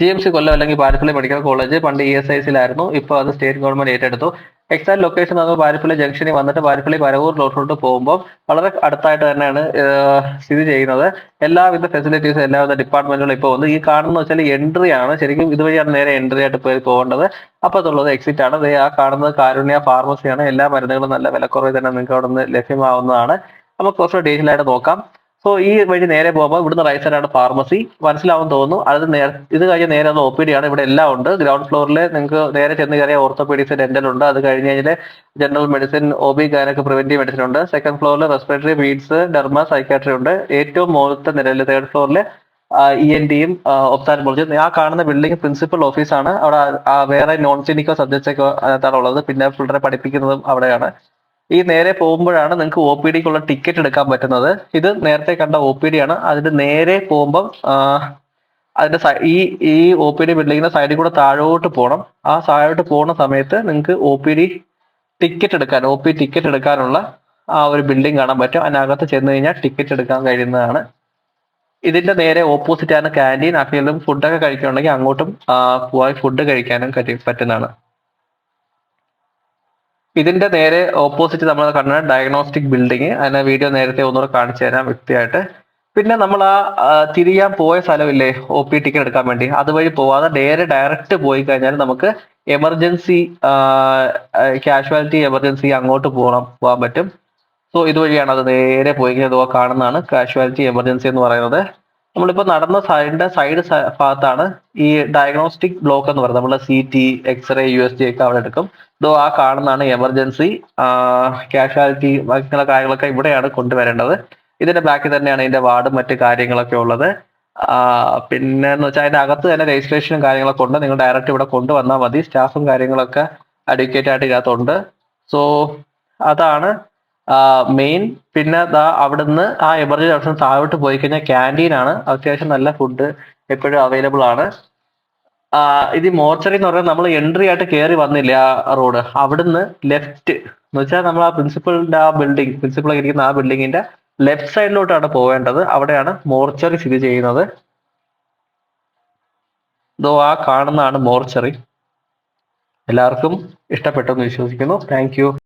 G M C Kollam അല്ലെങ്കിൽ Parippally medical college പണ്ട് E S I സിയിലായിരുന്നു. ഇപ്പോൾ അത് സ്റ്റേറ്റ് ഗവൺമെന്റ് ഏറ്റെടുത്തു. എക്സാക്ട് ലൊക്കേഷൻ നമ്മൾ പാരിപ്പള്ളി ജംഗ്ഷനിൽ വന്നിട്ട് പാരിപ്പള്ളി പരവൂർ റോഡിലോട്ട് പോകുമ്പോൾ വളരെ അടുത്തായിട്ട് തന്നെയാണ് സ്ഥിതി ചെയ്യുന്നത്. എല്ലാവിധ ഫെസിലിറ്റീസും എല്ലാവിധ ഡിപ്പാർട്ട്മെന്റുകളും ഇപ്പോൾ വന്നു ഈ കാണുന്ന വെച്ചാൽ എൻട്രി ആണ്. ശരിക്കും ഇതുവഴിയാണ് നേരെ എൻട്രി ആയിട്ട് പോയി പോകേണ്ടത്. അപ്പത്തുള്ളത് എക്സിറ്റ് ആണ്. ആ കാണുന്നത് കാരുണ്യ ഫാർമസിയാണ് എല്ലാ മരുന്നുകളും നല്ല വിലക്കുറവിൽ തന്നെ നിങ്ങൾക്ക് അവിടെ നിന്ന് ലഭ്യമാവുന്നതാണ്. നമുക്ക് കുറച്ച് ഡീറ്റെയിൽ ആയിട്ട് നോക്കാം. സോ ഈ വഴി നേരെ പോകുമ്പോൾ ഇവിടുന്ന് റൈറ്റ് സൈഡാണ് ഫാർമസി മനസ്സിലാവും തോന്നുന്നു. അത് ഇത് കഴിഞ്ഞ് നേരെ ഒ പി ഡി ആണ്. ഇവിടെ എല്ലാം ഉണ്ട്. ഗ്രൗണ്ട് ഫ്ലോറിൽ നിങ്ങൾക്ക് നേരെ ചെന്ന് കയറിയ ഓർത്തോപീഡിക്സ് ഡെന്റൽ ഉണ്ട്. അത് കഴിഞ്ഞ് കഴിഞ്ഞാൽ ജനറൽ മെഡിസിൻ ഒ ബി ഗാനൊക്കെ പ്രിവെന്റീവ് മെഡിസിൻ ഉണ്ട്. സെക്കൻഡ് ഫ്ലോറിൽ റെസ്പിറേറ്ററി വീഡ്സ് ഡെർമ സൈക്കാട്രി ഉണ്ട്. ഏറ്റവും മുകളിലത്തെ നിലയിൽ തേർഡ് ഫ്ലോറിൽ ഇ എൻ ഡിയും ഒപ്താൽമോളജി ആ കാണുന്ന ബിൽഡിംഗ് പ്രിൻസിപ്പൽ ഓഫീസാണ് അവിടെ വേറെ നോൺ ക്ലിനിക്കൽ സബ്ജക്ട്സ് ഒക്കെ ഉള്ളത്. പിന്നെ പിള്ളേരെ പഠിപ്പിക്കുന്നതും അവിടെയാണ്. ഈ നേരെ പോകുമ്പോഴാണ് നിങ്ങൾക്ക് ഒ പി ഡിക്കുള്ള ടിക്കറ്റ് എടുക്കാൻ പറ്റുന്നത്. ഇത് നേരത്തെ കണ്ട ഒ പി ഡി ആണ്. അതിന്റെ നേരെ പോകുമ്പം അതിന്റെ ഈ ഈ ഒ പി ഡി ബിൽഡിങ്ങിന്റെ സൈഡിൽ കൂടെ താഴോട്ട് പോകണം. ആ താഴോട്ട് പോകുന്ന സമയത്ത് നിങ്ങൾക്ക് ഒ പി ഡി ടിക്കറ്റ് എടുക്കാൻ ഒ പി ടിക്കറ്റ് എടുക്കാനുള്ള ആ ഒരു ബിൽഡിംഗ് കാണാൻ പറ്റും. അതിനകത്ത് ചെന്ന് കഴിഞ്ഞാൽ ടിക്കറ്റ് എടുക്കാൻ കഴിയുന്നതാണ്. ഇതിന്റെ നേരെ ഓപ്പോസിറ്റ് ആണ് ക്യാന്റീൻ അഫീലും ഫുഡൊക്കെ കഴിക്കണമെങ്കിൽ അങ്ങോട്ടും പോയി ഫുഡ് കഴിക്കാനും കഴി- പറ്റുന്നതാണ്. ഇതിന്റെ നേരെ ഓപ്പോസിറ്റ് നമ്മൾ കണ്ട ഡയഗ്നോസ്റ്റിക് ബിൽഡിംഗ് അതിനെ വീഡിയോ നേരത്തെ ഒന്നുകൂടെ കാണിച്ചു തരാം വ്യക്തിയായിട്ട്. പിന്നെ നമ്മൾ ആ തിരിയാൻ പോയ സ്ഥലമില്ലേ ഒ പി ടിക്കറ്റ് എടുക്കാൻ വേണ്ടി. അതുവഴി പോവാതെ നേരെ ഡയറക്റ്റ് പോയി കഴിഞ്ഞാൽ നമുക്ക് എമർജൻസി കാഷ്വാലിറ്റി എമർജൻസി അങ്ങോട്ട് പോകണം പോകാൻ പറ്റും. സോ ഇതുവഴിയാണ് അത് നേരെ പോയി കഴിഞ്ഞാൽ കാണുന്നതാണ്. കാഷ്വാലിറ്റി എമർജൻസി എന്ന് പറയുന്നത്. നമ്മളിപ്പോൾ നടന്ന സൈഡിന്റെ സൈഡ് ഭാഗത്താണ് ഈ ഡയഗ്നോസ്റ്റിക് ബ്ലോക്ക് എന്ന് പറയുന്നത്. നമ്മൾ C T x-ray U S G ഒക്കെ അവിടെ എടുക്കും. ഇതോ ആ കാണുന്നതാണ് എമർജൻസി കാഷ്വാലിറ്റി ബാക്കിയുള്ള കാര്യങ്ങളൊക്കെ ഇവിടെയാണ് കൊണ്ടുവരേണ്ടത്. ഇതിന്റെ ബാക്കി തന്നെയാണ് ഇതിന്റെ വാർഡും മറ്റു കാര്യങ്ങളൊക്കെ ഉള്ളത്. പിന്നെ എന്ന് വെച്ചാൽ അതിന്റെ അകത്ത് തന്നെ രജിസ്ട്രേഷനും കാര്യങ്ങളൊക്കെ ഉണ്ട്. നിങ്ങൾ ഡയറക്റ്റ് ഇവിടെ കൊണ്ടുവന്നാൽ മതി. സ്റ്റാഫും കാര്യങ്ങളൊക്കെ അഡ്വക്കേറ്റ് ആയിട്ട് ഇതിനകത്തുണ്ട്. സോ അതാണ് മെയിൻ പിന്നെ അവിടുന്ന് ആ എമർജൻസി ഓപ്ഷൻ താഴോട്ട് പോയി കഴിഞ്ഞാൽ ക്യാന്റീൻ ആണ്. അത്യാവശ്യം നല്ല ഫുഡ് എപ്പോഴും അവൈലബിൾ ആണ്. ഇത് മോർച്ചറി എന്ന് പറയുന്നത് നമ്മൾ എൻട്രി ആയിട്ട് കയറി വന്നില്ല ആ റോഡ് അവിടുന്ന് ലെഫ്റ്റ് എന്ന് വെച്ചാൽ നമ്മൾ ആ പ്രിൻസിപ്പളിന്റെ ആ ബിൽഡിംഗ് പ്രിൻസിപ്പൾ ഇരിക്കുന്ന ആ ബിൽഡിങ്ങിന്റെ ലെഫ്റ്റ് സൈഡിലോട്ടാണ് പോവേണ്ടത്. അവിടെയാണ് മോർച്ചറി സ്ഥിതി ചെയ്യുന്നത്. ഇതോ ആ കാണുന്നതാണ് മോർച്ചറി എല്ലാവർക്കും ഇഷ്ടപ്പെട്ടെന്ന് വിശ്വസിക്കുന്നു. താങ്ക്